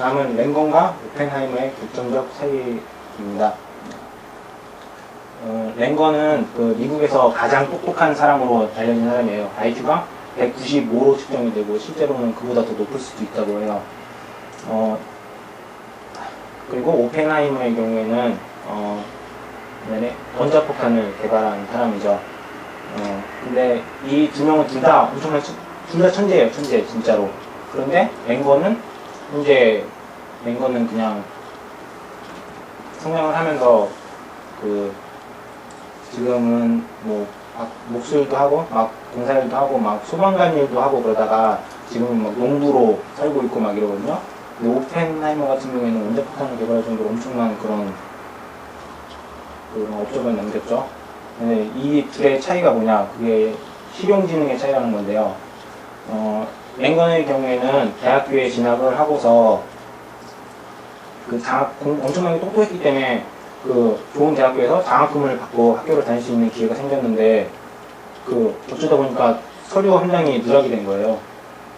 다음은 랭건과 오펜하이머의 결정적 차이입니다. 어, 랭건은 그 미국에서 가장 똑똑한 사람으로 알려진 사람이에요. IQ가 195로 측정이 되고 실제로는 그보다 더 높을 수도 있다고 해요. 어, 그리고 오펜하이머의 경우에는 어, 네, 원자폭탄을 개발한 사람이죠. 어, 근데 이 두 명은 둘 다 엄청난 둘 다 천재예요, 천재 진짜로. 그런데 랭건은 이제 랭건은 그냥 성장을 하면서 그 지금은 뭐막 목수일도 하고 막 공사일도 하고 막 소방관 일도 하고 그러다가 지금은 막 농부로 살고 있고 막 이러거든요. 근데 오펜하이머 같은 경우에는 원자폭탄을 개발할 정도로 엄청난 그런 그런 업적을 남겼죠. 근데 이 둘의 차이가 뭐냐? 그게 실용지능의 차이라는 건데요. 어, 랭건의 경우에는 대학교에 진학을 하고서 그 장학, 공, 엄청나게 똑똑했기 때문에 그 좋은 대학교에서 장학금을 받고 학교를 다닐 수 있는 기회가 생겼는데 그 어쩌다 보니까 서류 함량이 누락이 된 거예요.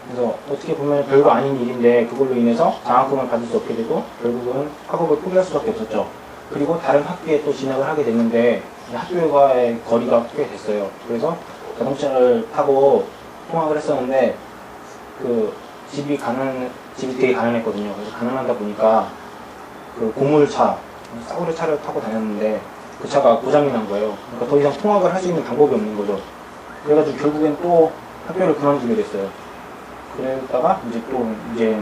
그래서 어떻게 보면 별거 아닌 일인데 그걸로 인해서 장학금을 받을 수 없게 되고 결국은 학업을 포기할 수밖에 없었죠. 그리고 다른 학교에 또 진학을 하게 됐는데 학교와의 거리가 꽤 됐어요. 그래서 자동차를 타고 통학을 했었는데 그 집이 가난 집이 되게 가난했거든요. 그래서 가난하다 보니까 그 고물차 싸구려 차를 타고 다녔는데 그 차가 고장이 난 거예요. 그러니까 더 이상 통학을 할 수 있는 방법이 없는 거죠. 그래가지고 결국엔 또 학교를 그만두게 됐어요. 그러다가 이제 또 이제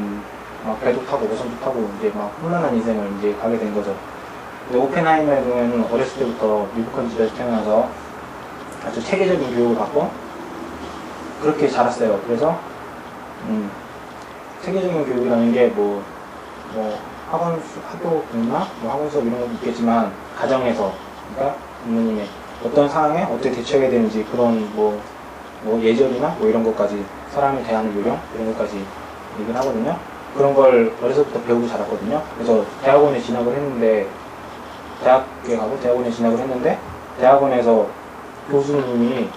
막 배도 타고 오선도 타고 이제 막 혼란한 인생을 이제 가게 된 거죠. 오펜하이머의 경우에는 어렸을 때부터 미국한 집에서 태어나서 아주 체계적인 교육을 받고 그렇게 자랐어요. 그래서 음, 체계적인 교육이라는 게뭐 뭐 학원 수- 학교 공부나 뭐 학원 수업 이런 것도 있겠지만 가정에서 그러니까 부모님의 어떤 상황에 어떻게 대처해야 되는지 그런 뭐, 뭐 예절이나 뭐 이런 것까지 사람을 대하는 요령 이런 것까지 얘기를 하거든요. 그런 걸 어려서부터 배우고 자랐거든요. 그래서 대학원에 진학을 했는데 대학에 가고 대학원에 진학을 했는데 대학원에서 교수님이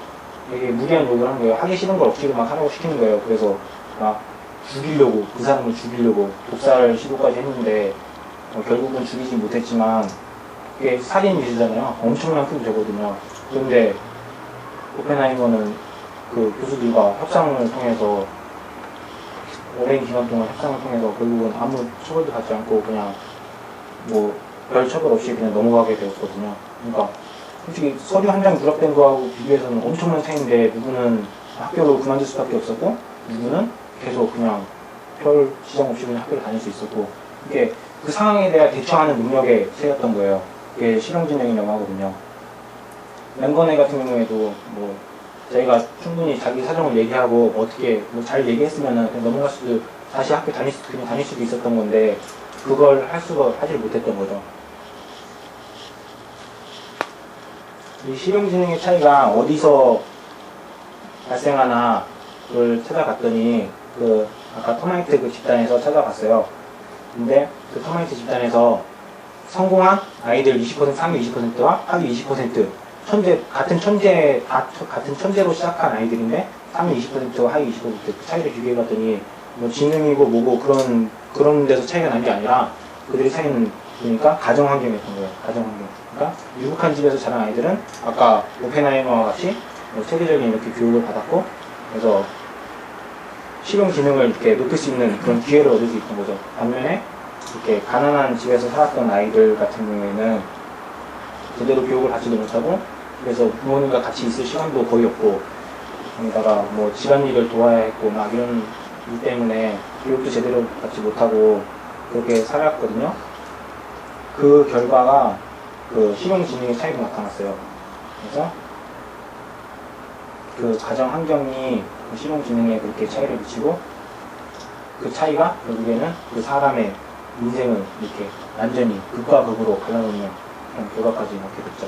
되게 무리한 욕을 한 거예요. 하기 싫은 걸 억지로 막 하라고 시키는 거예요. 그래서 막 죽이려고 그 사람을 죽이려고 독살 시도까지 했는데 어, 결국은 죽이지 못했지만 그게 살인 미수잖아요. 엄청난 큰 죄거든요. 그런데 오펜하이머는 그 교수들과 협상을 통해서 오랜 기간 동안 협상을 통해서 결국은 아무 처벌도 받지 않고 그냥 뭐 별 처벌 없이 그냥 넘어가게 되었거든요. 그러니까 솔직히 서류 한 장 누락된 거하고 비교해서는 엄청난 차이인데 누구는 학교를 그만둘 수밖에 없었고 누구는 계속 그냥 별 지장 없이 그냥 학교를 다닐 수 있었고 이게 그 상황에 대한 대처하는 능력의 차이였던 거예요. 그게 실용진영이라고 하거든요. 랭건회 같은 경우에도 뭐 저희가 충분히 자기 사정을 얘기하고 어떻게 뭐 잘 얘기했으면은 그냥 넘어갈 수도 다시 학교 다닐 수 그냥 다닐 수도 있었던 건데 그걸 할 수가 하질 못했던 거죠. 이 실용지능의 차이가 어디서 발생하나 그걸 찾아봤더니 그 아까 터마이트 그 집단에서 찾아봤어요. 근데 그 터마이트 집단에서 성공한 아이들 20% 상위 20%와 하위 20% 천재 같은 천재 다 처- 같은 천재로 시작한 아이들인데 상위 20%와 하위 20%그 차이를 비교해봤더니 뭐 지능이고 뭐고 그런 그런 데서 차이가 난 게 아니라 그들의 차이는 보니까 가정 환경이었던 거예요. 가정 환경. 그러니까 유복한 집에서 자란 아이들은 아까 오펜하이머와 같이 뭐 체계적인 이렇게 교육을 받았고 그래서 실용 지능을 이렇게 높일 수 있는 그런 기회를 얻을 수 있던 거죠. 반면에 이렇게 가난한 집에서 살았던 아이들 같은 경우에는 제대로 교육을 받지도 못하고 그래서 부모님과 같이 있을 시간도 거의 없고 거기다가 뭐 집안일을 도와야 했고 막 이런 일 때문에 교육도 제대로 받지 못하고 그렇게 살았거든요. 그 결과가 그 실용 지능의 차이로 나타났어요. 그래서 그 가정 환경이 그 실용지능에 그렇게 차이를 미치고 그 차이가 결국에는 그 사람의 인생을 이렇게 완전히 극과 극으로 갈라놓는 그런 결과까지 낳게 됐죠.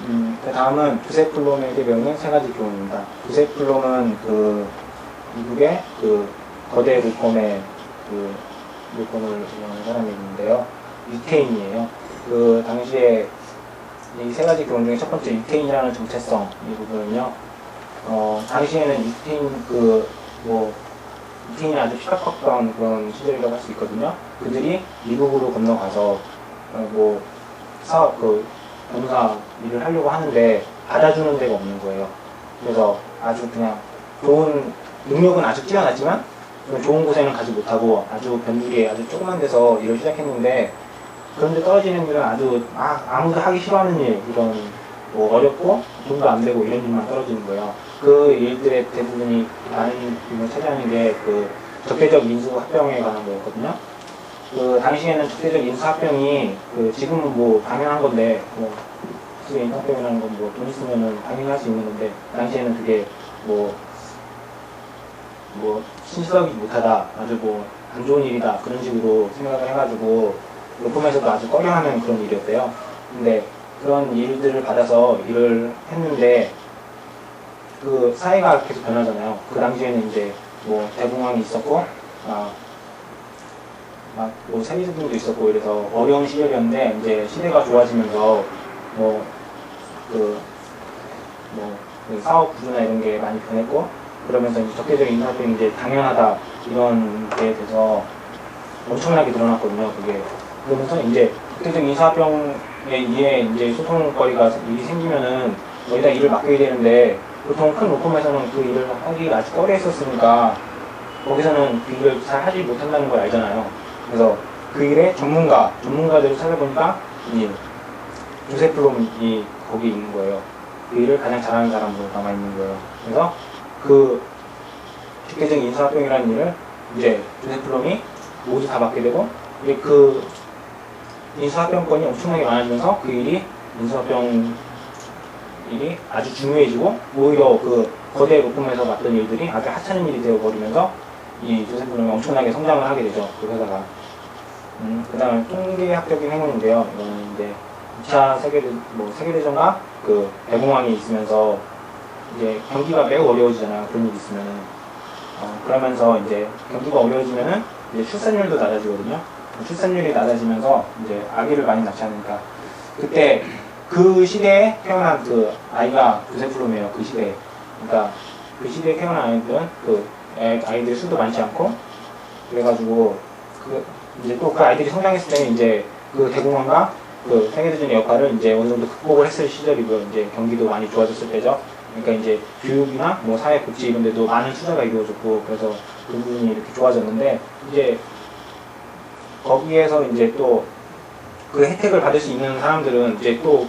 음, 그 다음은 부세플롬에게 배우는 세 가지 교훈입니다. 부세플롬은 그 미국의 그 거대 물범의 그 물범을 운영하는 사람이 있는데요. 유태인이에요. 그 당시에 이 세 가지 교훈 중에 첫 번째 유태인이라는 정체성 이 부분은요. 어, 당시에는 유태인 그뭐 유태인이 아주 피박했던 그런 시절이라고 할 수 있거든요. 그들이 미국으로 건너가서 어, 뭐 사업 그 변호사 일을 하려고 하는데 받아주는 데가 없는 거예요. 그래서 아주 그냥 좋은 능력은 아주 뛰어났지만 좀 좋은 곳에는 가지 못하고 아주 변두리에 아주 조그만 데서 일을 시작했는데 그런데 떨어지는 일은 아주 아, 아무도 하기 싫어하는 일 이런 뭐 어렵고 돈도 안 되고 이런 일만 떨어지는 거예요. 그 일들의 대부분이 많은 비중을 차지하는 게 그 적대적 인수 합병에 관한 거였거든요. 그 당시에는 적대적 인수 합병이 그 지금은 뭐 당연한 건데 뭐 적대적 인수 합병이라는 건 뭐 돈 있으면은 당연히 할 수 있는 건데 당시에는 그게 뭐뭐 신실하기 못하다 아주 뭐 안 좋은 일이다 그런 식으로 생각을 해가지고 로펌에서도 아주 꺼려하는 그런 일이었대요. 근데 그런 일들을 받아서 일을 했는데 그 사회가 계속 변하잖아요. 그 당시에는 이제 뭐 대공황이 있었고 막뭐 세계적인도 있었고 이래서 어려운 시절이었는데 이제 시대가 좋아지면서 뭐 그 뭐 사업 구조나 이런 게 많이 변했고 그러면서 이제 적대적인 인사합병이 이제 당연하다 이런 게 돼서 엄청나게 늘어났거든요. 그게 그러면서 이제 적대적 인사합병에 의해 이제 소송거리가 일이 생기면은 여기다 일을 맡겨야 되는데 보통 큰 로펌에서는 그 일을 하기 아주 꺼려 했었으니까 거기서는 그 일을 잘 하지 못한다는 걸 알잖아요. 그래서 그 일의 전문가, 전문가들을 찾아보니까 이 조세 플롬이 거기 있는 거예요. 그 일을 가장 잘하는 사람으로 남아 있는 거예요. 그래서 그 직계적 인사합병이라는 일을 이제 조세 플롬이 모두 다 맡게 되고 이제 그 인수합병권이 엄청나게 많아지면서 그 일이 인수합병 일이 아주 중요해지고 오히려 그 거대 로펌에서 맡던 일들이 아주 하찮은 일이 되어버리면서 이 브룸이 엄청나게 성장을 하게 되죠 그 회사가. 음, 그 다음에 통계학적인 행운인데요. 이거는 이제 2차 세계대 뭐 세계대전과 그 대공황이 있으면서 이제 경기가 매우 어려워지잖아요 그런 일이 있으면은. 어, 그러면서 이제 경기가 어려워지면은 이제 출산율도 낮아지거든요 출산율이 낮아지면서 이제 아기를 많이 낳지 않으니까 그때 그 시대에 태어난 그 아이가 조세프롬이에요. 그 시대에. 그러니까 그 시대에 태어난 아이들은 그 애- 아이들 수도 많지 않고 그래가지고 그 이제 또 그 아이들이 성장했을 때는 이제 그 대공황과 그 세계대전의 역할을 이제 어느 정도 극복을 했을 시절이고요. 이제 경기도 많이 좋아졌을 때죠. 그러니까 이제 교육이나 뭐 사회 복지 이런 데도 많은 투자가 이루어졌고 그래서 그 부분이 이렇게 좋아졌는데 이제 거기에서 이제 또 그 혜택을 받을 수 있는 사람들은 이제 또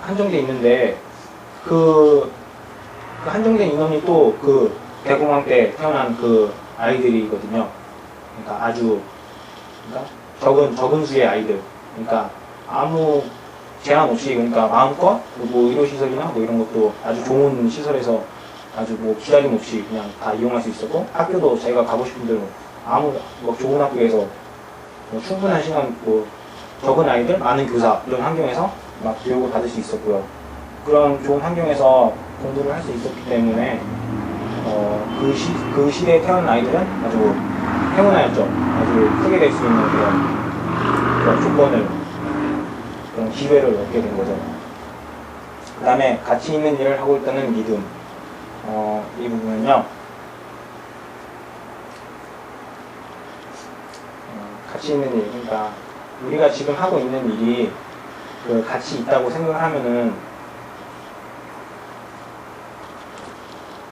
한정돼 있는데 그, 그 한정된 인원이 또 그 대공황 때 태어난 그 아이들이거든요. 그러니까 아주 그러니까 적은 적은 수의 아이들. 그러니까 아무 제한 없이 그러니까 마음껏 뭐 의료 시설이나 뭐 이런 것도 아주 좋은 시설에서 아주 뭐 기다림 없이 그냥 다 이용할 수 있었고 학교도 자기가 가고 싶은 대로 아무 뭐 좋은 학교에서 뭐 충분한 시간 뭐 적은 아이들 많은 교사 이런 환경에서 막 교육을 받을 수 있었고요. 그런 좋은 환경에서 공부를 할 수 있었기 때문에 어, 그, 시, 그 시대에 태어난 아이들은 아주 행운하였죠. 아주 크게 될 수 있는 그런, 그런 조건을 그런 기회를 얻게 된 거죠. 그 다음에 가치 있는 일을 하고 있다는 믿음. 어, 이 부분은요. 어, 가치 있는 일, 그러니까 우리가 지금 하고 있는 일이 그 가치 있다고 생각을 하면은